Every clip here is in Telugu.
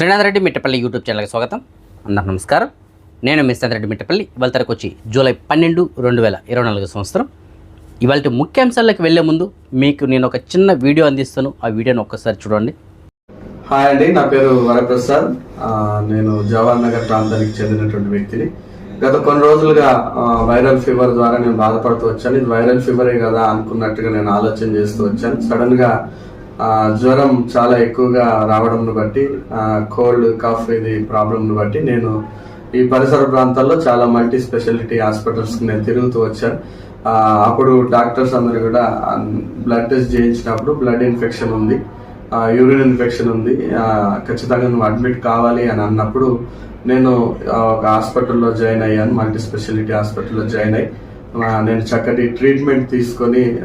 శ్రీనాథ్ రెడ్డి మిట్టపల్లి యూట్యూబ్ ఛానల్కి స్వాగతం. అందరు నమస్కారం. నేను మిస్టర్ రెడ్డి మిట్టపల్లి. ఇవాళ తరకు వచ్చి జూలై పన్నెండు రెండు వేల ఇరవై నాలుగు సంవత్సరం. ఇవాళ ముఖ్యాంశాలకు వెళ్ళే ముందు మీకు నేను ఒక చిన్న వీడియో అందిస్తాను. ఆ వీడియోని ఒక్కసారి చూడండి. హాయ్ అండి నా పేరు వరప్రసాద్. నేను జవహర్ నగర్ ప్రాంతానికి చెందినటువంటి వ్యక్తిని. గత కొన్ని రోజులుగా వైరల్ ఫీవర్ ద్వారా నేను బాధపడుతూ వచ్చాను. ఇది వైరల్ ఫీవరే కదా అనుకున్నట్టుగా నేను ఆలోచన చేస్తూ వచ్చాను. సడన్గా జ్వరం చాలా ఎక్కువగా రావడంను బట్టి కోల్డ్ కఫ్ ఇది ప్రాబ్లంను బట్టి నేను ఈ పరిసర ప్రాంతాల్లో చాలా మల్టీ స్పెషాలిటీ హాస్పిటల్స్ నేను తిరుగుతూ వచ్చాను. అప్పుడు డాక్టర్స్ అందరు కూడా బ్లడ్ టెస్ట్ చేయించినప్పుడు బ్లడ్ ఇన్ఫెక్షన్ ఉంది యూరిన్ ఇన్ఫెక్షన్ ఉంది ఖచ్చితంగా నువ్వు అడ్మిట్ కావాలి అని అన్నప్పుడు నేను ఒక హాస్పిటల్లో జాయిన్ అయ్యాను మల్టీ స్పెషాలిటీ హాస్పిటల్లో జాయిన్ అయ్యి. నేను చక్కటి ట్రీట్మెంట్ తీసుకొని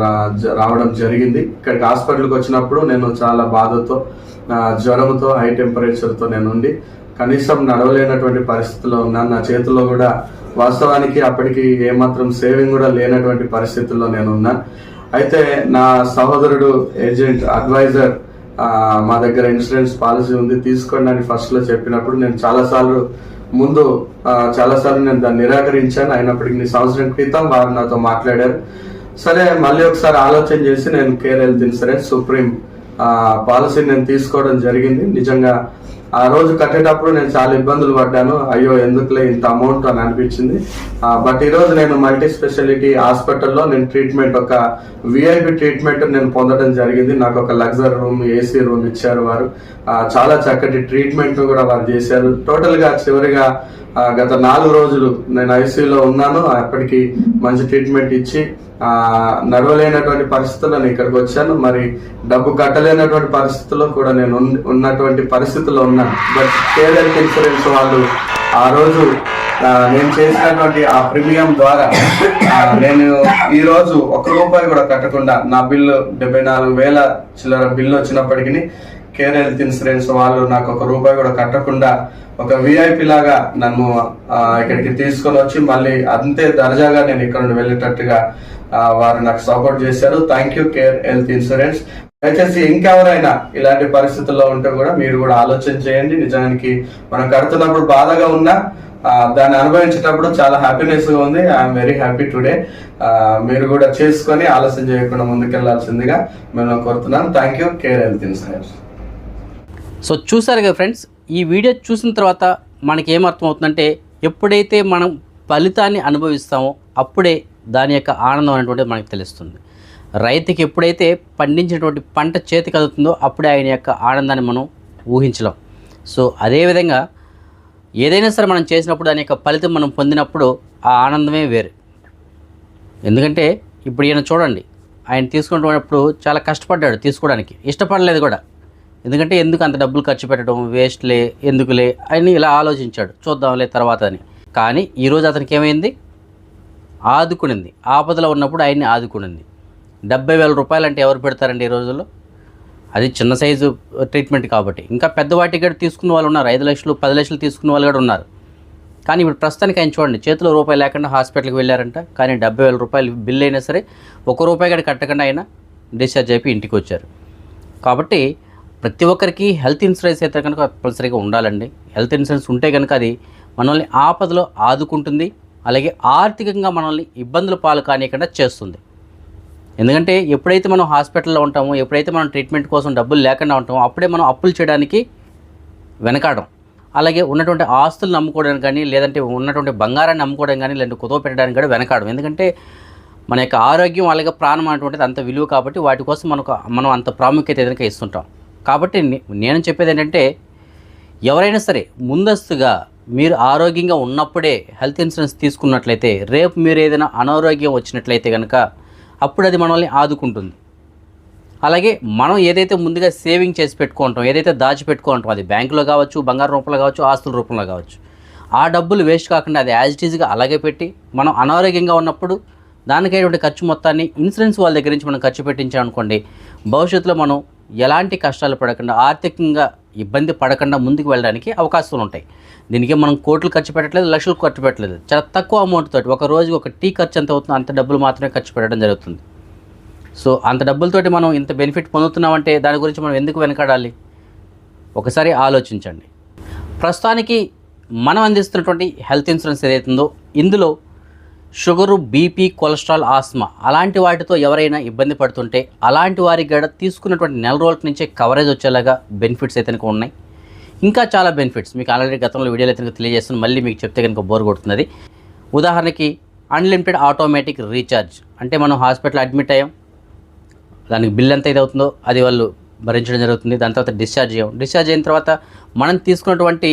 రా- జ- రావడం జరిగింది. ఇక్కడికి హాస్పిటల్కి వచ్చినప్పుడు నేను చాలా బాధతో జ్వరంతో హై టెంపరేచర్తో నేను ఉండి కనీసం నడవలేనటువంటి పరిస్థితిలో ఉన్నాను. నా చేతిలో కూడా వాస్తవానికి అప్పటికి ఏమాత్రం సేవింగ్ కూడా లేనటువంటి పరిస్థితుల్లో నేను ఉన్నాను. అయితే నా సహోదరుడు ఏజెంట్ అడ్వైజర్ మా దగ్గర ఇన్సూరెన్స్ పాలసీ ఉంది. తీసుకోండి అని ఫస్ట్లో చెప్పినప్పుడు నేను చాలాసార్లు ముందు చాలాసార్లు నేను దాన్ని నిరాకరించాను. అయినప్పటికీ నీ సంవత్సరం క్రితం వారు నాతో మాట్లాడారు. సరే మళ్ళీ ఒకసారి ఆలోచన చేసి నేను కేర్ హెల్త్ ఇన్సూరెన్స్ సుప్రీం ఆ, నేను తీసుకోవడం జరిగింది. నిజంగా ఆ రోజు కట్టేటప్పుడు నేను చాలా ఇబ్బందులు పడ్డాను. అయ్యో ఎందుకులే ఇంత అమౌంట్ అని అనిపించింది. బట్ ఈరోజు నేను మల్టీ స్పెషాలిటీ హాస్పిటల్లో నేను ట్రీట్మెంట్ ఒక విఐపి ట్రీట్మెంట్ నేను పొందడం జరిగింది. నాకు ఒక లగ్జరీ రూమ్ ఏసీ రూమ్ ఇచ్చారు వారు. చాలా చక్కటి ట్రీట్మెంట్ కూడా వారు చేశారు. టోటల్గా చివరిగా గత నాలుగు రోజులు నేను ఐసీయూలో ఉన్నాను. అప్పటికి మంచి ట్రీట్మెంట్ ఇచ్చి నడవలేనటువంటి పరిస్థితుల్లో నేను ఇక్కడికి వచ్చాను. మరి డబ్బు కట్టలేనటువంటి పరిస్థితుల్లో కూడా నేను ఉన్- ఉన్నటువంటి పరిస్థితుల్లో ఉన్నాను. బట్ కేర్ హెల్త్ ఇన్సూరెన్స్ వాళ్ళు ఆ రోజు నేను చేసినటువంటి ఆ ప్రీమియం ద్వారా నేను ఈ రోజు ఒక్క రూపాయి కూడా కట్టకుండా నా బిల్లు డెబ్బై నాలుగు వేల చిల్లర బిల్లు వచ్చినప్పటికీ కేర్ హెల్త్ ఇన్సూరెన్స్ వాళ్ళు నాకు ఒక రూపాయి కూడా కట్టకుండా ఒక విఐపి లాగా నన్ను ఇక్కడికి తీసుకొని వచ్చి మళ్ళీ అంతే దర్జాగా నేను ఇక్కడ నుండి వెళ్ళేటట్టుగా వారు నాకు సపోర్ట్ చేశారు. Thank you Care Health Insurance దయచేసి ఇంకెవరైనా ఇలాంటి పరిస్థితుల్లో ఉంటే కూడా మీరు కూడా ఆలోచన చేయండి. నిజానికి మనం కడుతున్నప్పుడు బాధగా ఉన్నా దాన్ని అనుభవించేటప్పుడు చాలా హ్యాపీనెస్ ఉంది. ఐఎమ్ వెరీ హ్యాపీ టుడే మీరు కూడా చేసుకొని ఆలస్యం చేయకుండా ముందుకెళ్ళాల్సిందిగా మేము కోరుతున్నాం thank you Care Health Insurance so చూసారు కదా ఫ్రెండ్స్ ఈ వీడియో చూసిన తర్వాత మనకి ఏమర్థం అవుతుందంటే ఎప్పుడైతే మనం ఫలితాన్ని అనుభవిస్తామో అప్పుడే దాని యొక్క ఆనందం అనేటువంటిది మనకు తెలుస్తుంది. రైతుకి ఎప్పుడైతే పండించినటువంటి పంట చేతికి అందుతుందో అప్పుడే ఆయన యొక్క ఆనందాన్ని మనం ఊహించలేం. సో అదేవిధంగా ఏదైనా సరే మనం చేసినప్పుడు దాని యొక్క ఫలితం మనం పొందినప్పుడు ఆ ఆనందమే వేరు. ఎందుకంటే ఇప్పుడు ఈయన చూడండి ఆయన తీసుకున్నప్పుడు చాలా కష్టపడ్డాడు తీసుకోవడానికి. ఇష్టపడలేదు కూడా. ఎందుకంటే ఎందుకు అంత డబ్బులు ఖర్చు పెట్టడం వేస్ట్లే ఎందుకులే అని ఇలా ఆలోచించాడు. చూద్దాంలే తర్వాత అని. కానీ ఈరోజు అతనికి ఏమైంది? ఆదుకునింది. ఆపదలో ఉన్నప్పుడు ఆయన్ని ఆదుకునింది. డెబ్బై వేల రూపాయలు అంటే ఎవరు పెడతారండి ఈ రోజుల్లో? అది చిన్న సైజు ట్రీట్మెంట్ కాబట్టి. ఇంకా పెద్దవాటి కూడా తీసుకున్న వాళ్ళు ఉన్నారు. ఐదు లక్షలు పది లక్షలు తీసుకున్న వాళ్ళు కూడా ఉన్నారు. కానీ ఇప్పుడు ప్రస్తుతానికి ఆయన చూడండి చేతిలో రూపాయి లేకుండా హాస్పిటల్కి వెళ్ళారంట. కానీ డెబ్బై వేల రూపాయలు బిల్ అయినా సరే ఒక రూపాయి కూడా కట్టకుండా ఆయన డిశ్చార్జ్ అయిపోయి ఇంటికి వచ్చారు. కాబట్టి ప్రతి ఒక్కరికి హెల్త్ ఇన్సూరెన్స్ అయితే కనుక కంపల్సరీగా ఉండాలండి. హెల్త్ ఇన్సూరెన్స్ ఉంటే కనుక అది మనల్ని ఆపదలో ఆదుకుంటుంది. అలాగే ఆర్థికంగా మనల్ని ఇబ్బందుల పాలు కానియకుండా చేస్తుంది. ఎందుకంటే ఎప్పుడైతే మనం హాస్పిటల్లో ఉంటామో ఎప్పుడైతే మనం ట్రీట్మెంట్ కోసం డబ్బులు లేకుండా ఉంటామో అప్పుడే మనం అప్పులు చేయడానికి వెనకాడడం. అలాగే ఉన్నటువంటి ఆస్తులు నమ్ముకోవడానికి కానీ లేదంటే ఉన్నటువంటి బంగారాన్ని నమ్ముకోవడం కానీ లేదంటే కుదవ పెట్టడానికి కూడా వెనకాడడం. ఎందుకంటే మన యొక్క ఆరోగ్యం అలాగే ప్రాణం అనేటువంటిది అంత విలువ కాబట్టి వాటి కోసం మనకు మనం అంత ప్రాముఖ్యత ఏదైనా ఇస్తుంటాం. కాబట్టి నే- నేను చెప్పేది ఏంటంటే ఎవరైనా సరే ముందస్తుగా మీరు ఆరోగ్యంగా ఉన్నప్పుడే హెల్త్ ఇన్సూరెన్స్ తీసుకున్నట్లయితే రేపు మీరు ఏదైనా అనారోగ్యం వచ్చినట్లయితే కనుక అప్పుడు అది మనల్ని ఆదుకుంటుంది. అలాగే మనం ఏదైతే ముందుగా సేవింగ్ చేసి పెట్టుకుంటాం ఏదైతే దాచిపెట్టుకుంటాం అది బ్యాంకులో కావచ్చు బంగారు రూపంలో కావచ్చు ఆస్తుల రూపంలో కావచ్చు ఆ డబ్బులు వేస్ట్ కాకుండా అది యాజ్ ఇట్ ఈజ్గా అలాగే పెట్టి మనం అనారోగ్యంగా ఉన్నప్పుడు దానికైనటువంటి ఖర్చు మొత్తాన్ని ఇన్సూరెన్స్ వాళ్ళ దగ్గర నుంచి మనం ఖర్చు పెట్టించామనుకోండి భవిష్యత్తులో మనం ఎలాంటి కష్టాలు పడకుండా ఆర్థికంగా ఇబ్బంది పడకుండా ముందుకు వెళ్ళడానికి అవకాశాలు ఉంటాయి. దీనికి మనం కోట్లు ఖర్చు పెట్టట్లేదు లక్షలు ఖర్చు పెట్టలేదు చాలా తక్కువ అమౌంట్ తోటి ఒక రోజు ఒక టీ ఖర్చు ఎంత అవుతుందో అంత డబ్బులు మాత్రమే ఖర్చు పెట్టడం జరుగుతుంది. సో అంత డబ్బులతోటి మనం ఇంత బెనిఫిట్ పొందుతున్నామంటే దాని గురించి మనం ఎందుకు వెనకాడాలి? ఒకసారి ఆలోచించండి. ప్రస్తుతానికి మనం అందిస్తున్నటువంటి హెల్త్ ఇన్సూరెన్స్ ఏదైతుందో ఇందులో షుగరు బీపీ కొలెస్ట్రాల్ ఆస్మా అలాంటి వాటితో ఎవరైనా ఇబ్బంది పడుతుంటే అలాంటి వారికి కూడా తీసుకున్నటువంటి నెల రోజుల నుంచే కవరేజ్ వచ్చేలాగా బెనిఫిట్స్ అయితే కనుక ఉన్నాయి. ఇంకా చాలా బెనిఫిట్స్ మీకు ఆల్రెడీ గతంలో వీడియోలు అయితే కనుక తెలియజేస్తాను మళ్ళీ మీకు చెప్తే కనుక బోర్ కొడుతున్నది. ఉదాహరణకి అన్లిమిటెడ్ ఆటోమేటిక్ రీఛార్జ్ అంటే మనం హాస్పిటల్ అడ్మిట్ అయ్యాం. దానికి బిల్ ఎంత ఇది అవుతుందో అది వాళ్ళు భరించడం జరుగుతుంది. దాని తర్వాత డిశ్చార్జ్ అయ్యాం. డిశ్చార్జ్ అయిన తర్వాత మనం తీసుకున్నటువంటి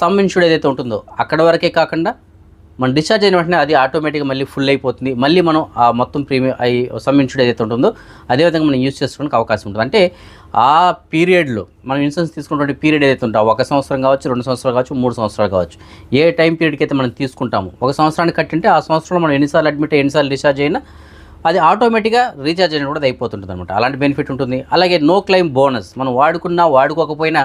సమ్ ఇన్సూర్డ్ ఏదైతే ఉంటుందో అక్కడ వరకే కాకుండా మనం డిశ్చార్జ్ అయిన వెంటనే అది ఆటోమేటిక్గా మళ్ళీ ఫుల్ అయిపోతుంది. మళ్ళీ మనం ఆ మొత్తం ప్రీమియం అయి సమ్ ఇన్సూర్డ్ ఏదైతే ఉంటుందో అదేవిధంగా మనం యూజ్ చేసుకోవడానికి అవకాశం ఉంటుంది. అంటే ఆ పీరియడ్లో మనం ఇన్సూరెన్స్ తీసుకున్నటువంటి పీరియడ్ ఏదైతే ఉంటుందో ఒక సంవత్సరం కావచ్చు రెండు సంవత్సరాలు కావచ్చు మూడు సంవత్సరాలు కావచ్చు ఏ టైం పీరియడ్కి అయితే మనం తీసుకుంటాము ఒక సంవత్సరానికి కట్టింటే ఆ సంవత్సరంలో మనం ఎన్నిసార్లు అడ్మిట్ ఎన్నిసార్లు డిశ్చార్జ్ అయినా అది ఆటోమేటిక్గా రీఛార్జ్ అయిన కూడా అది అయిపోతుంటుంది అనమాట అలాంటి బెనిఫిట్ ఉంటుంది. అలాగే నో క్లైమ్ బోనస్ మనం వాడుకున్నా వాడుకోకపోయినా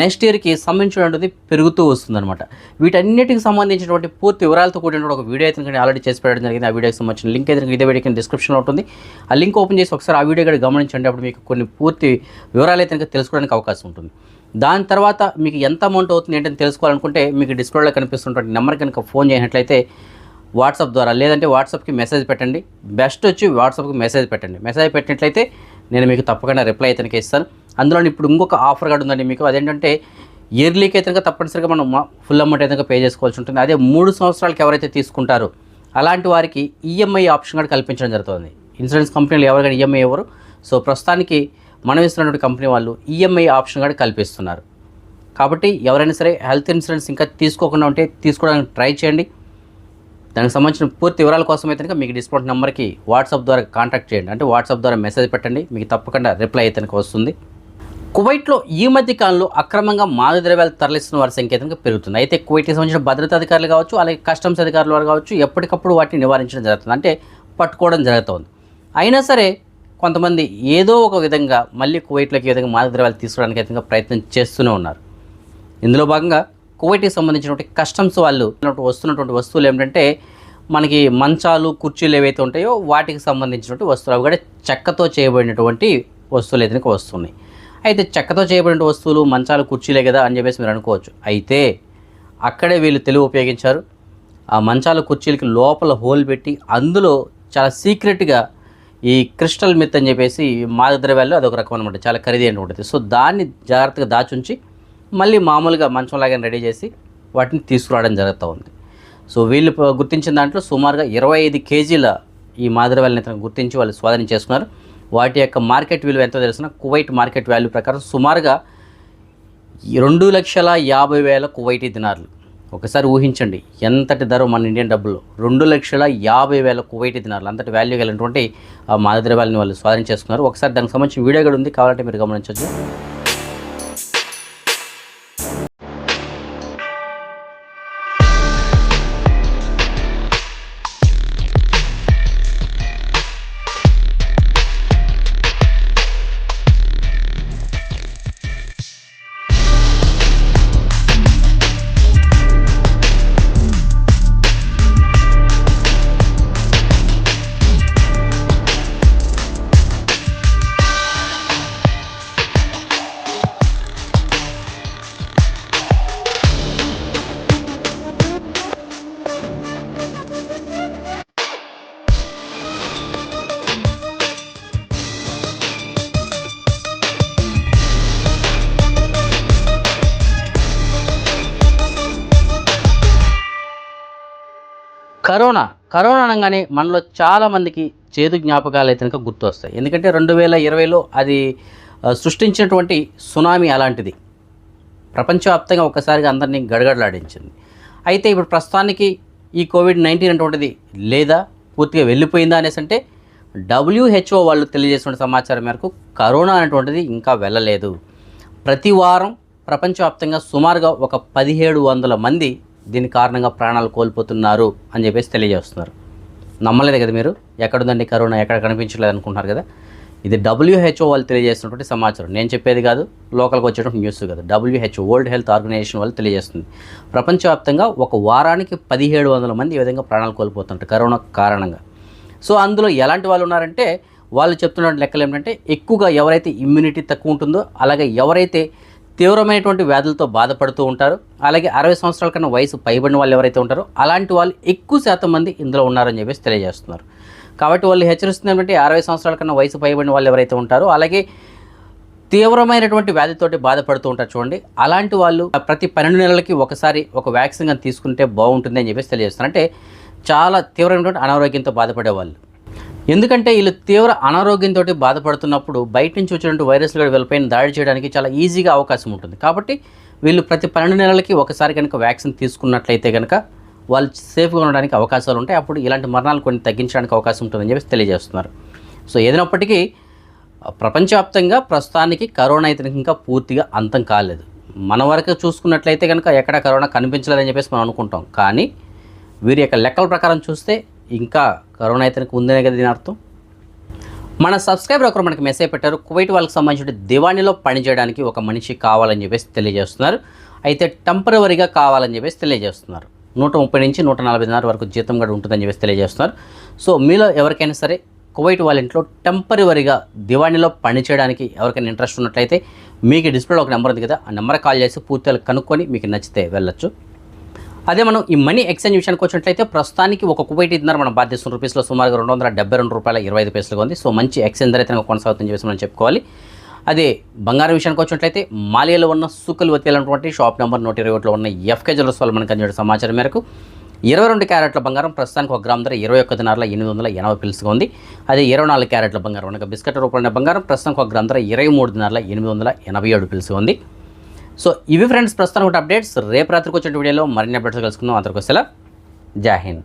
నెక్స్ట్ ఇయర్కి సంబంధించినటువంటిది పెరుగుతూ వస్తుందన్నమాట. వీటన్నిటికి సంబంధించినటువంటి పూర్తి వివరాలతో కూడిన ఒక వీడియో అయితే నేను ఆల్రెడీ చేసి పెట్టడం జరిగింది. ఆ వీడియోకి సంబంధించిన లింక్ అయితే ఇదే వీడియోకి డిస్క్రిప్షన్లో ఉంటుంది. ఆ లింక్ ఓపెన్ చేసి ఒకసారి ఆ వీడియో కూడా గమనించండి. అప్పుడు మీకు కొన్ని పూర్తి వివరాలు అయితే తెలుసుకోవడానికి అవకాశం ఉంటుంది. దాని తర్వాత మీకు ఎంత అమౌంట్ అవుతుంది ఏంటని తెలుసుకోవాలనుకుంటే మీకు డిస్ప్లేలో కనిపిస్తున్నటువంటి నెంబర్ కనుక ఫోన్ చేసినట్లయితే వాట్సాప్ ద్వారా లేదంటే వాట్సాప్కి మెసేజ్ పెట్టండి. బెస్ట్ వచ్చి వాట్సాప్కి మెసేజ్ పెట్టండి. మెసేజ్ పెట్టినట్లయితే నేను మీకు తప్పకుండా రిప్లై అయితే ఇస్తాను. అందులో ఇప్పుడు ఇంకొక ఆఫర్ కూడా ఉందండి మీకు. అదేంటంటే ఇయర్లీకి అయితే కనుక తప్పనిసరిగా మనం ఫుల్ అమౌంట్ అయితే పే చేసుకోవాల్సి ఉంటుంది. అదే మూడు సంవత్సరాలకి ఎవరైతే తీసుకుంటారో అలాంటి వారికి ఈఎంఐ ఆప్షన్ కూడా కల్పించడం జరుగుతుంది. ఇన్సూరెన్స్ కంపెనీలు ఎవరికైనా ఈఎంఐ ఎవరు? సో ప్రస్తుతానికి మనం ఇస్తున్నటువంటి కంపెనీ వాళ్ళు ఈఎంఐ ఆప్షన్ కూడా కల్పిస్తున్నారు. కాబట్టి ఎవరైనా సరే హెల్త్ ఇన్సూరెన్స్ ఇంకా తీసుకోకుండా ఉంటే తీసుకోవడానికి ట్రై చేయండి. దానికి సంబంధించిన పూర్తి వివరాల కోసం అయితే మీకు డిస్కౌంట్ నెంబర్కి వాట్సాప్ ద్వారా కాంటాక్ట్ చేయండి. అంటే వాట్సాప్ ద్వారా మెసేజ్ పెట్టండి. మీకు తప్పకుండా రిప్లై అయితే వస్తుంది. కువైట్లో ఈ మధ్య కాలంలో అక్రమంగా మాదక ద్రవ్యాలు తరలిస్తున్న వారి సంఖ్య పెరుగుతుంది. అయితే కువైట్కి సంబంధించిన భద్రతా అధికారులు కావచ్చు అలాగే కస్టమ్స్ అధికారులు వారు కావచ్చు ఎప్పటికప్పుడు వాటిని నివారించడం జరుగుతుంది. అంటే పట్టుకోవడం జరుగుతుంది. అయినా సరే కొంతమంది ఏదో ఒక విధంగా మళ్ళీ కువైట్లోకి ఈ విధంగా మాదక ద్రవ్యాలు తీసుకోవడానికి అయితే ప్రయత్నం చేస్తూనే ఉన్నారు. ఇందులో భాగంగా కువైట్కి సంబంధించినటువంటి కస్టమ్స్ వాళ్ళు వస్తున్నటువంటి వస్తువులు ఏమిటంటే మనకి మంచాలు కుర్చీలు ఏవైతే ఉంటాయో వాటికి సంబంధించినటువంటి వస్తువులు అవి కూడా చెక్కతో చేయబడినటువంటి వస్తువులు అయితే వస్తున్నాయి. అయితే చెక్కతో చేయబడిన వస్తువులు మంచాలు కుర్చీలే కదా అని చెప్పేసి మీరు అనుకోవచ్చు. అయితే అక్కడే వీళ్ళు తెలుగు ఉపయోగించారు. ఆ మంచాల కుర్చీలకి లోపల హోల్ పెట్టి అందులో చాలా సీక్రెట్గా ఈ క్రిస్టల్ మిత్ అని చెప్పేసి మాదక ద్రవ్యాల్లో అదొక రకం అనమాట చాలా ఖరీదైన ఉంటుంది సో దాన్ని జాగ్రత్తగా దాచుంచి మళ్ళీ మామూలుగా మంచంలాగా రెడీ చేసి వాటిని తీసుకురావడం జరుగుతూ ఉంది. సో వీళ్ళు గుర్తించిన దాంట్లో సుమారుగా ఇరవై ఐదు కేజీల ఈ మాదిరవేలని ఇతను గుర్తించి వాళ్ళు స్వాధీనం చేసుకున్నారు. వాటి యొక్క మార్కెట్ విలువ ఎంతో తెలిసిన? కువైట్ మార్కెట్ వాల్యూ ప్రకారం సుమారుగా రెండు లక్షల యాభై వేల కువైటీ దినార్లు. ఒకసారి ఊహించండి ఎంతటి ధర మన ఇండియన్ డబ్బులు రెండు లక్షల యాభై వేల కువైటీ దినార్లు. అంతటి వాల్యూ కలిగినటువంటి ఆ మాదిరవేలని వాళ్ళు స్వాధీనం చేసుకున్నారు. ఒకసారి దానికి సంబంధించి వీడియో కూడా ఉంది కావాలంటే మీరు గమనించవచ్చు. కరోనా కరోనా అనగానే మనలో చాలామందికి చేదు జ్ఞాపకాలు అయితే కనుక గుర్తొస్తాయి. ఎందుకంటే రెండు వేల ఇరవైలో అది సృష్టించినటువంటి సునామీ అలాంటిది. ప్రపంచవ్యాప్తంగా ఒక్కసారిగా అందరినీ గడగడలాడించింది. అయితే ఇప్పుడు ప్రస్తుతానికి ఈ కోవిడ్ నైన్టీన్ అటువంటిది లేదా పూర్తిగా వెళ్ళిపోయిందా అనేసి అంటే డబ్ల్యూహెచ్ఓ వాళ్ళు తెలియజేసిన సమాచారం మేరకు కరోనా అనేటువంటిది ఇంకా వెళ్ళలేదు. ప్రతి వారం ప్రపంచవ్యాప్తంగా సుమారుగా ఒక పదిహేడు వందల మంది దీని కారణంగా ప్రాణాలు కోల్పోతున్నారు అని చెప్పేసి తెలియజేస్తున్నారు. నమ్మలేదు కదా మీరు? ఎక్కడుందండి కరోనా? ఎక్కడ కనిపించలేదు అనుకుంటున్నారు కదా? ఇది డబ్ల్యూహెచ్ఓ వాళ్ళు తెలియజేస్తున్నటువంటి సమాచారం. నేను చెప్పేది కాదు లోకల్కి వచ్చేటువంటి న్యూస్ కదా. డబ్ల్యూహెచ్ఓ వరల్డ్ హెల్త్ ఆర్గనైజేషన్ వాళ్ళు తెలియజేస్తుంది. ప్రపంచవ్యాప్తంగా ఒక వారానికి పదిహేడు వందల మంది ఈ విధంగా ప్రాణాలు కోల్పోతుంటారు కరోనా కారణంగా. సో అందులో ఎలాంటి వాళ్ళు ఉన్నారంటే వాళ్ళు చెప్తున్న లెక్కలు ఏంటంటే ఎక్కువగా ఎవరైతే ఇమ్యూనిటీ తక్కువ ఉంటుందో అలాగే ఎవరైతే తీవ్రమైనటువంటి వ్యాధులతో బాధపడుతూ ఉంటారు. అలాగే అరవై సంవత్సరాల కన్నా వయసు పైబడిన వాళ్ళు ఎవరైతే ఉంటారో అలాంటి వాళ్ళు ఎక్కువ శాతం మంది ఇందులో ఉన్నారని చెప్పేసి తెలియజేస్తున్నారు. కాబట్టి వాళ్ళు హెచ్చరిస్తున్నటువంటి అరవై సంవత్సరాల కన్నా వయసు పైబడిన వాళ్ళు ఎవరైతే ఉంటారో అలాగే తీవ్రమైనటువంటి వ్యాధితోటి బాధపడుతూ ఉంటారు చూడండి. అలాంటి వాళ్ళు ప్రతి పన్నెండు నెలలకి ఒకసారి ఒక వ్యాక్సిన్ కానీ తీసుకుంటే బాగుంటుంది అని చెప్పేసి తెలియజేస్తున్నారు. అంటే చాలా తీవ్రమైనటువంటి అనారోగ్యంతో బాధపడే వాళ్ళు ఎందుకంటే వీళ్ళు తీవ్ర అనారోగ్యంతో బాధపడుతున్నప్పుడు బయట నుంచి వచ్చినటువంటి వైరస్లు కూడా వీళ్ళపైన దాడి చేయడానికి చాలా ఈజీగా అవకాశం ఉంటుంది. కాబట్టి వీళ్ళు ప్రతి పన్నెండు నెలలకి ఒకసారి కనుక వ్యాక్సిన్ తీసుకున్నట్లయితే కనుక వాళ్ళు సేఫ్గా ఉండడానికి అవకాశాలు ఉంటాయి. అప్పుడు ఇలాంటి మరణాలు కొన్ని తగ్గించడానికి అవకాశం ఉంటుందని చెప్పేసి తెలియజేస్తున్నారు. సో ఏదైనప్పటికీ ప్రపంచవ్యాప్తంగా ప్రస్తుతానికి కరోనా అయితే ఇంకా పూర్తిగా అంతం కాలేదు. మన వరకు చూసుకున్నట్లయితే కనుక ఎక్కడ కరోనా కనిపించలేదని చెప్పేసి మనం అనుకుంటాం. కానీ వీరి యొక్క లెక్కల ప్రకారం చూస్తే ఇంకా కరోనా అయితే ఉందనే కదా దీని అర్థం. మన సబ్స్క్రైబర్ ఒకరు మనకి మెసేజ్ పెట్టారు కువైట్ వాళ్ళకి సంబంధించిన దివాణిలో పనిచేయడానికి ఒక మనిషి కావాలని చెప్పేసి తెలియజేస్తున్నారు. అయితే టెంపరవరీగా కావాలని చెప్పేసి తెలియజేస్తున్నారు. నూట ముప్పై నుంచి నూట నలభై వరకు జీతం కూడా ఉంటుందని చెప్పేసి తెలియజేస్తున్నారు. సో మీలో ఎవరికైనా సరే కువైట్ వాళ్ళ ఇంట్లో టెంపరవరీగా దివాణిలో పనిచేయడానికి ఎవరికైనా ఇంట్రెస్ట్ ఉన్నట్లయితే మీకు డిస్ప్లేలో ఒక నెంబర్ ఉంది కదా ఆ నెంబర్ కాల్ చేసి పూర్తిగా కనుక్కొని మీకు నచ్చితే వెళ్ళొచ్చు. అదే మనం ఈ మనీ ఎక్స్చేంజ్ విషయానికి వచ్చినట్లయితే ప్రస్తుతానికి ఒక కువైట్ ఇద్దరు మన భారతదేశం రూపీస్లో సుమారుగా రెండు వందల డెబ్బై రెండు రూపాయల ఇరవై ఐదు పైసలుగా ఉంది. సో మంచి ఎక్స్చేంజ్ ధర అయితే మనకు కొనసాగుతుందని చెప్పేసి మనం చెప్పుకోవాలి. అదే బంగారం విషయానికి వచ్చినట్లయితే మాలియాలో ఉన్న సుకులు వతీలైనటువంటి షాప్ నెంబర్ నూట ఇరవై ఒకటిలో ఉన్న ఎఫ్కే జ్యువెల్స్ వాళ్ళు మనకు అందించిన సమాచారం మేరకు ఇరవై రెండు క్యారెట్ల బంగారం ప్రస్తుతానికి ఒక గ్రామ్ ధర ఇరవై ఒక్క దినారుల ఎనిమిది వందల ఎనభై పిల్స్గా ఉంది. అదే ఇరవై నాలుగు క్యారెట్ల బంగారం అనగా బిస్కెట్ రూపంలో బంగారం ప్రస్తుతానికి ఒక గ్రామ్ ధర ఇరవై మూడు దినారుల ఎనిమిది వందల ఎనభై ఏడు పిల్స్గా ఉంది. సో ఇవి ఫ్రెండ్స్ ప్రస్తుతానికి అప్డేట్స్ రేపు రాత్రికి వచ్చే వీడియోలో మరిన్ని అప్డేట్స్ కలుసుకుందాం. అందరికొచ్చేలా జై హింద్.